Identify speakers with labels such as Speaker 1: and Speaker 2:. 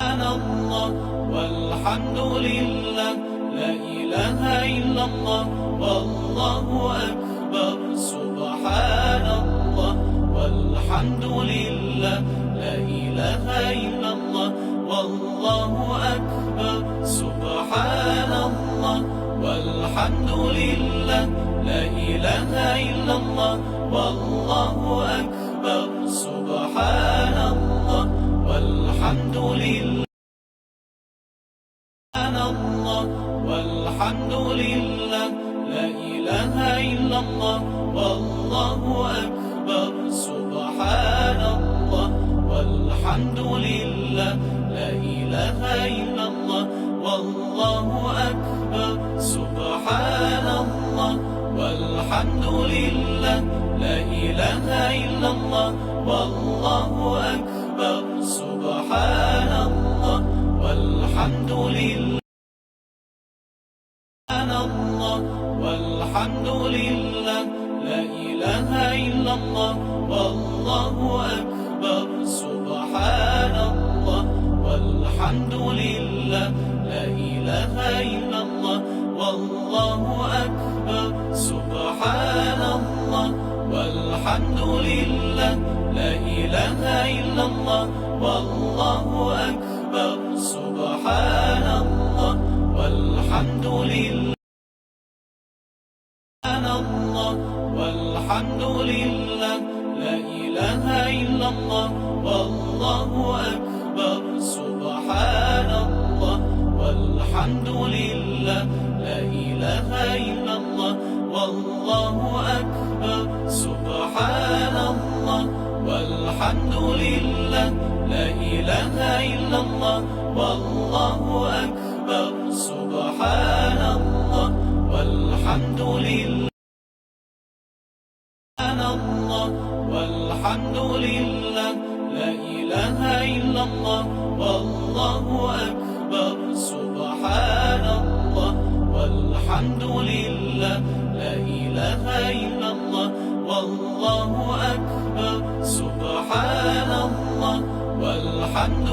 Speaker 1: سبحان الله والحمد لله. لا إله إلا الله والله أكبر. سبحان الله والحمد لله. لا إله إلا الله والله أكبر. سبحان الله والحمد لله. لا إله إلا الله والله الله والحمد لله لا إله إلا الله والله أكبر سبحان الله والحمد لله لا إله إلا الله والله أكبر سبحان الله والحمد لله لا إله إلا الله والله أكبر سبحان الله والحمد لله لا إله إلا الله والله أكبر سبحان الله والحمد لله لا إله إلا الله والله أكبر سبحان الله والحمد لله لا إله إلا الله والله أكبر سبحان الله والحمد لله. الله والحمد لله لا إله إلا الله والله أكبر سبحان الله والحمد لله لا إله إلا الله والله أكبر سبحان الله والحمد لله لا إله إلا الله والله أكبر سبحان والحمد لله الله والحمد لله لا إله إلا الله والله أكبر سبحان الله والحمد لله لا إله إلا الله والله أكبر سبحان الله والحمد